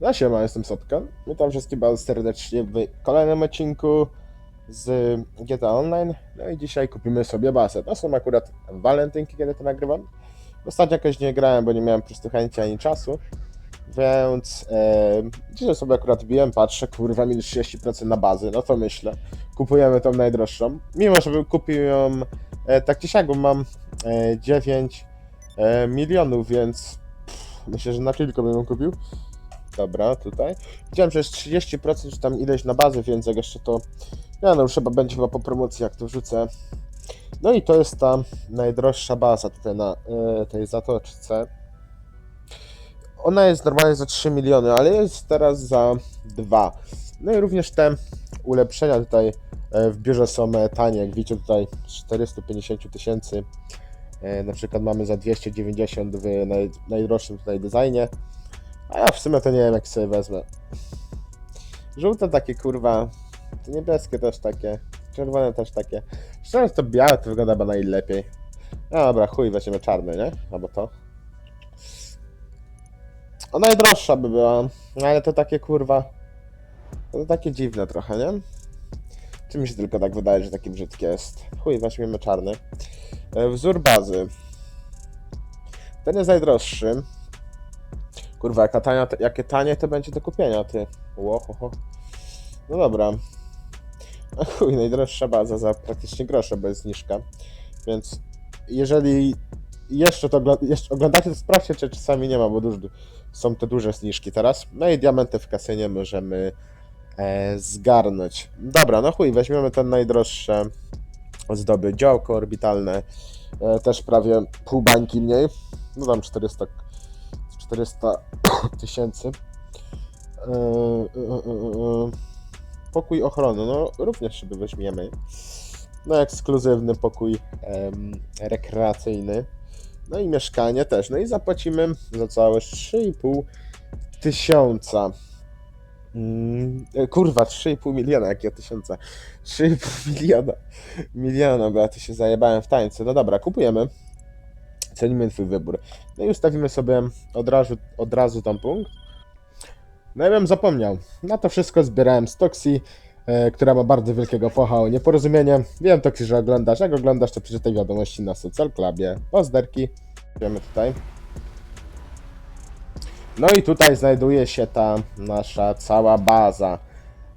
No siema, jestem Sotka. Witam wszystkich bardzo serdecznie w kolejnym odcinku z GTA Online. No i dzisiaj kupimy sobie basę. To są akurat walentynki, kiedy to nagrywam. Ostatnio jakoś nie grałem, bo nie miałem po prostu chęci ani czasu. Więc e, dzisiaj sobie akurat biłem, patrzę, kurwa, minus 30% na bazy, no to myślę. Kupujemy tą najdroższą. Mimo, że bym kupił ją e, tak czy siak, bo mam e, 9 e, milionów, więc pff, myślę, że na kilku bym ją kupił. Dobra, tutaj. Widziałem, że jest 30% czy tam ileś na bazę, więc jak jeszcze to... Ja no chyba będzie chyba po promocji, jak to wrzucę. No i to jest ta najdroższa baza tutaj na e, tej zatoczce. Ona jest normalnie za 3 miliony, ale jest teraz za 2. No i również te ulepszenia tutaj e, w biurze są e, tanie. Jak widzicie tutaj z 450 tysięcy. Na przykład mamy za 290 w naj, najdroższym tutaj designie. A ja w sumie to nie wiem jak sobie wezmę. Żółte takie kurwa, niebieskie też takie, czerwone też takie. Szczerze to białe to wygląda chyba najlepiej. No dobra, chuj, weźmiemy czarny, nie? Albo to. O najdroższa by była, no ale to takie kurwa, to takie dziwne trochę, nie? Czy mi się tylko tak wydaje, że taki brzydki jest? Chuj, weźmiemy czarny. E, Wzór bazy. Ten jest najdroższy. Kurwa, jaka tania, jakie tanie to będzie do kupienia, ty. Łohoho. No dobra. A chuj, najdroższa baza za praktycznie grosze, jest zniżka. Więc jeżeli jeszcze to ogl- jeszcze oglądacie, to sprawdźcie, czy czasami nie ma, bo są te duże zniżki teraz. No i diamenty w kasynie możemy e, zgarnąć. Dobra, no chuj, weźmiemy ten najdroższe zdoby. Działko orbitalne, e, też prawie pół bańki mniej. No tam 400 400 tysięcy. Yy, yy, yy. Pokój ochrony, no również sobie weźmiemy. No ekskluzywny pokój rekreacyjny. No i mieszkanie też. No i zapłacimy za całe 3,5 tysiąca. Mm, e, kurwa, 3,5 miliona, jakie tysiąca? 3,5 miliona. Miliona, bo ja to się zajebałem w tańcu. No dobra, kupujemy. Cenimy twój wybór. No i ustawimy sobie od razu, od razu tam punkt. No ja bym zapomniał. Na to wszystko zbierałem z Toxi, e, która ma bardzo wielkiego focha o nieporozumienie. Wiem Toxi, że oglądasz. Jak oglądasz, to przeczytaj wiadomości na Social Clubie. Pozderki. Wiemy tutaj. No i tutaj znajduje się ta nasza cała baza.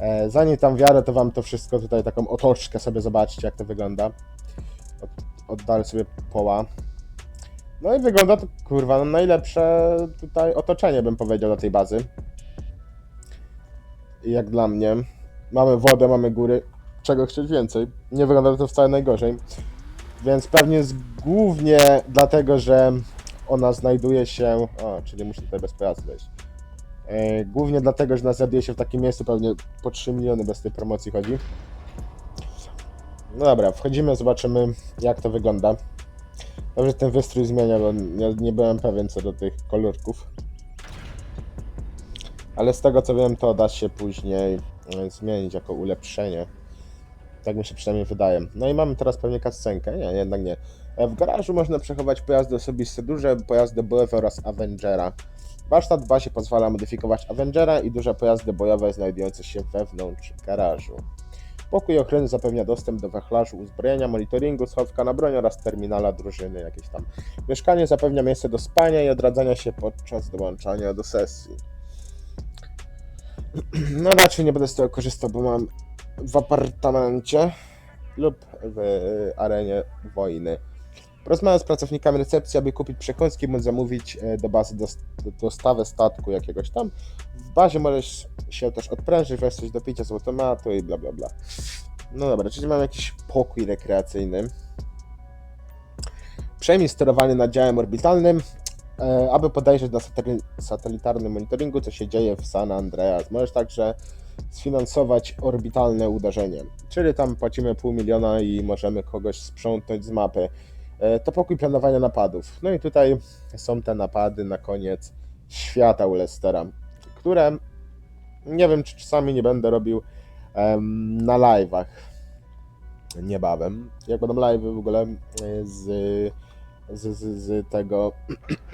E, zanim tam wiarę, to wam to wszystko tutaj taką otoczkę sobie zobaczcie, jak to wygląda. Od, oddalę sobie poła. No i wygląda to kurwa no najlepsze tutaj otoczenie bym powiedział do tej bazy. Jak dla mnie. Mamy wodę, mamy góry. Czego chcieć więcej? Nie wygląda to wcale najgorzej. Więc pewnie głównie dlatego, że ona znajduje się. O, czyli muszę tutaj bez pojazdu wejść. E, Głównie dlatego, że ona znajduje się w takim miejscu, pewnie po 3 miliony bez tej promocji chodzi. No dobra, wchodzimy, zobaczymy jak to wygląda. Dobrze ten wystrój zmienia, bo nie, nie byłem pewien co do tych kolorków. Ale z tego co wiem, to da się później e, zmienić jako ulepszenie. Tak mi się przynajmniej wydaje. No i mamy teraz pewnie kascenkę. Nie, jednak nie. E, W garażu można przechować pojazdy osobiste, duże pojazdy bojowe oraz Avengera. Warsztat w bazie pozwala modyfikować Avengera i duże pojazdy bojowe znajdujące się wewnątrz garażu. Pokój ochrony zapewnia dostęp do wachlarzu uzbrojenia, monitoringu, schowka na broń oraz terminala drużyny jakieś tam. Mieszkanie zapewnia miejsce do spania i odradzania się podczas dołączania do sesji. No raczej nie będę z tego korzystał, bo mam w apartamencie lub w arenie wojny. Porozmawiam z pracownikami recepcji, aby kupić przekąski bądź zamówić e, do bazy dos- do- dostawę statku jakiegoś tam. W bazie możesz się też odprężyć, weź coś do picia z automatu i bla bla bla. No dobra, czyli mam jakiś pokój rekreacyjny. Przejmij sterowanie nadziałem orbitalnym, e, aby podejrzeć na sateli- satelitarnym monitoringu, co się dzieje w San Andreas. Możesz także sfinansować orbitalne uderzenie. Czyli tam płacimy pół miliona i możemy kogoś sprzątnąć z mapy. E, To pokój planowania napadów. No i tutaj są te napady na koniec świata u Lestera, które nie wiem, czy czasami nie będę robił em, na live'ach niebawem. Jak będą live'y w ogóle e, z, z, z, z tego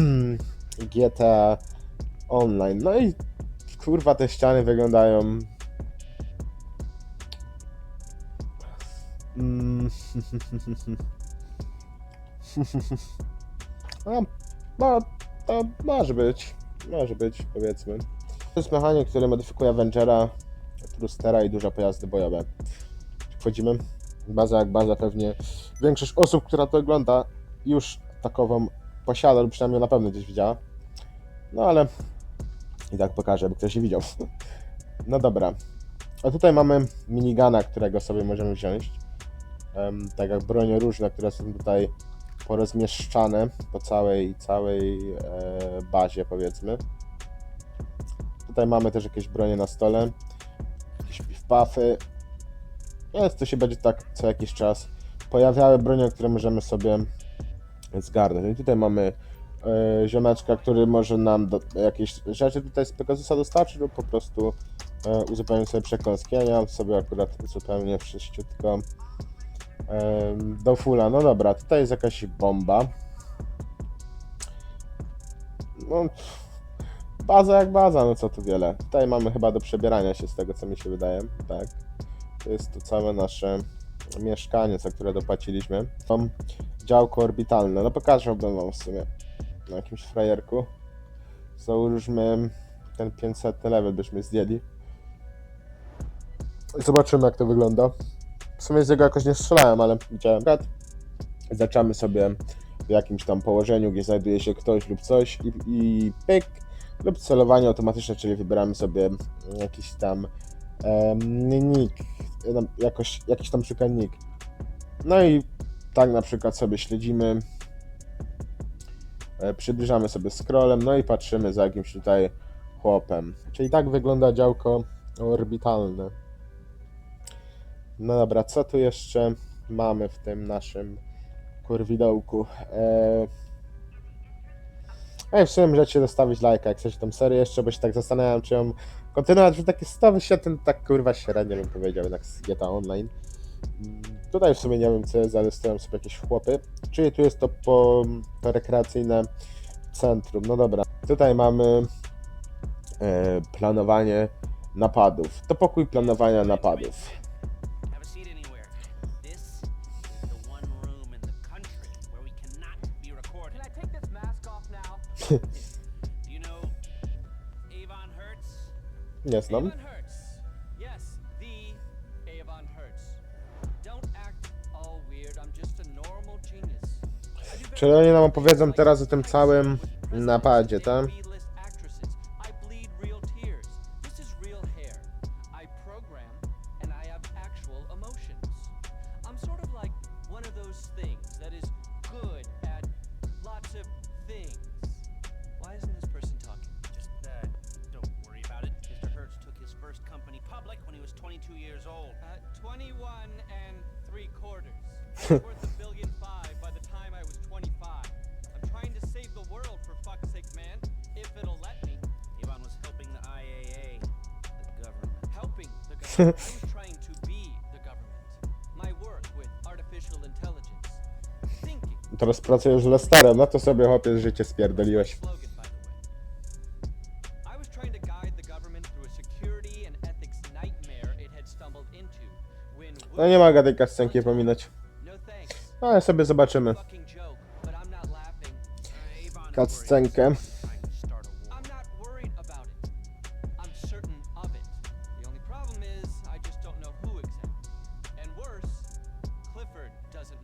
GTA Online. No i kurwa te ściany wyglądają. Mm. No, no, to może być. Może być, powiedzmy. To jest mechanik, który modyfikuje Avengera, Trustera i duże pojazdy bojowe. Wchodzimy. Baza jak baza, pewnie większość osób, która to ogląda, już takową posiada, lub przynajmniej na pewno gdzieś widziała. No ale i tak pokażę, by ktoś nie widział. No dobra. A tutaj mamy minigana, którego sobie możemy wziąć. Em, tak jak bronie różne, które są tutaj porozmieszczane po całej, całej e, bazie, powiedzmy. Tutaj mamy też jakieś bronie na stole, jakieś buffy. Więc to się będzie tak co jakiś czas pojawiały bronie, które możemy sobie zgarnąć. I tutaj mamy e, ziomeczka, który może nam do, jakieś rzeczy tutaj z Pegasusa dostarczyć lub po prostu e, uzupełnić sobie przekąski. Ja mam sobie akurat zupełnie wszyściutko em, do fulla. No dobra, tutaj jest jakaś bomba. No, pff, baza jak baza, no co tu wiele. Tutaj mamy chyba do przebierania się z tego, co mi się wydaje, tak. To jest to całe nasze mieszkanie, za które dopłaciliśmy. Mam działko orbitalne, no pokażę wam w sumie na jakimś frajerku. Załóżmy ten 500 level byśmy zdjęli. Zobaczymy jak to wygląda. W sumie z niego jakoś nie strzelałem, ale widziałem. Akurat Zaczamy sobie w jakimś tam położeniu, gdzie znajduje się ktoś lub coś i, i pyk lub celowanie automatyczne, czyli wybieramy sobie jakiś tam em, nick, jakoś, jakiś tam przykład nick. No i tak na przykład sobie śledzimy, e, przybliżamy sobie scrollem, no i patrzymy za jakimś tutaj chłopem. Czyli tak wygląda działko orbitalne. No dobra, co tu jeszcze mamy w tym naszym kurwidołku? Eee... Ej, w sumie możecie zostawić lajka, jak chcecie tą serię jeszcze, bo się tak zastanawiam, czy ją kontynuować, że taki stawy ten tak kurwa średnio bym powiedział, jednak z GTA Online. Mm, Tutaj w sumie nie wiem co jest, ale stoją sobie jakieś chłopy. Czyli tu jest to po to rekreacyjne centrum. No dobra. Tutaj mamy e, planowanie napadów. To pokój planowania napadów. Do very Czyli oni nam opowiedzą teraz o tym całym napadzie, tak? 22 years old. Uh, 21 and three quarters. I was worth a billion five by the time I was 25. I'm trying to save the world for fuck's sake, man. If it'll let me. Avon was helping the IAA, the government. Helping the government. I was trying to be the government. My work with artificial intelligence. Thinking. Teraz pracujesz z Lesterem, no to sobie chłopie życie spierdoliłeś.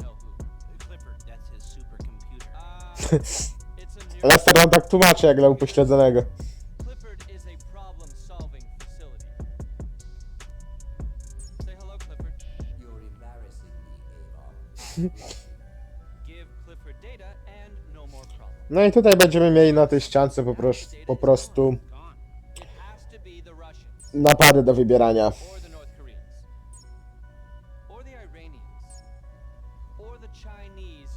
Know who. Clifford, that's his supercomputer. Uh, it's a new Lester nam tak tłumaczy jak dla upośledzonego. No i tutaj będziemy mieli na tej ściance po, pros- po prostu to napady do wybierania. or the North Koreans, or the Iranians, or the Chinese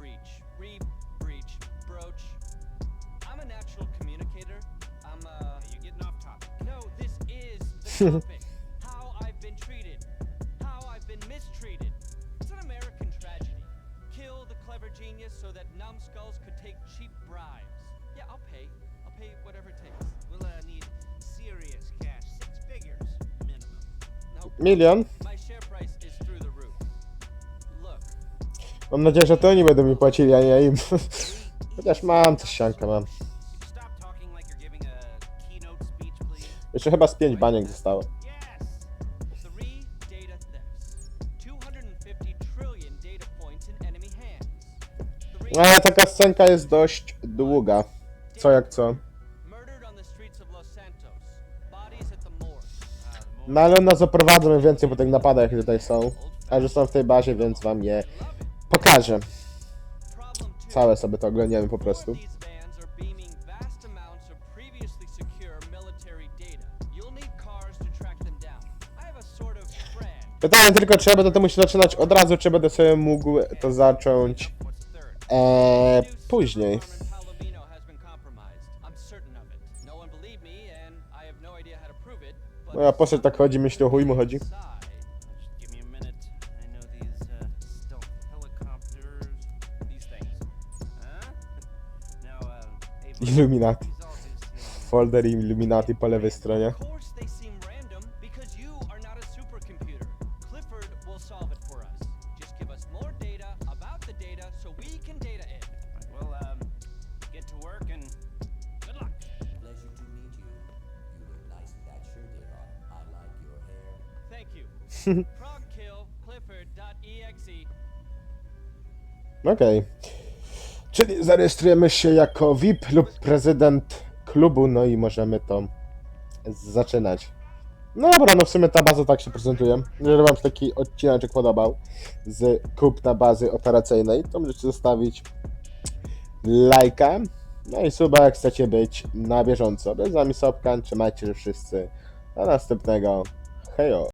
breach, re breach, broach. I'm a natural communicator. I'm uh, a. You're getting off topic. No, this is the topic. how I've been treated, how I've been mistreated. It's an American tragedy. Kill the clever genius so that numbskulls could take cheap bribes. Yeah, I'll pay. I'll pay whatever it takes. We'll uh, need serious cash, six figures minimum. No. Million. Mam nadzieję, że to oni będą mi płacili, a nie im. Chociaż mam coś sianka, mam. Jeszcze chyba z pięć baniek zostało. yes! Three data thefts. 250 trillion data points in enemy hands. Three Ale taka scenka jest dość długa. Co jak co. No ale nas zaprowadzą mniej więcej po tych napadach, jakie tutaj są. A że są w tej bazie, więc wam je pokażę. Całe sobie to oglądniemy po prostu. Pytanie tylko, czy ja będę to musiał zaczynać od razu, czy będę sobie mógł to zacząć eee, później. Moja postać tak chodzi, myśli o chuj mu chodzi. Illuminati. Folder Illuminati po lewej stronie. Okej. Okay. Czyli zarejestrujemy się jako VIP lub prezydent klubu, no i możemy to zaczynać. No dobra, no w sumie ta baza tak się prezentuje. Jeżeli wam się taki odcinek podobał z kupna bazy operacyjnej, to możecie zostawić lajka, no i suba jak chcecie być na bieżąco. Bez wami Sobkan, trzymajcie się wszyscy. Do następnego. Hejo!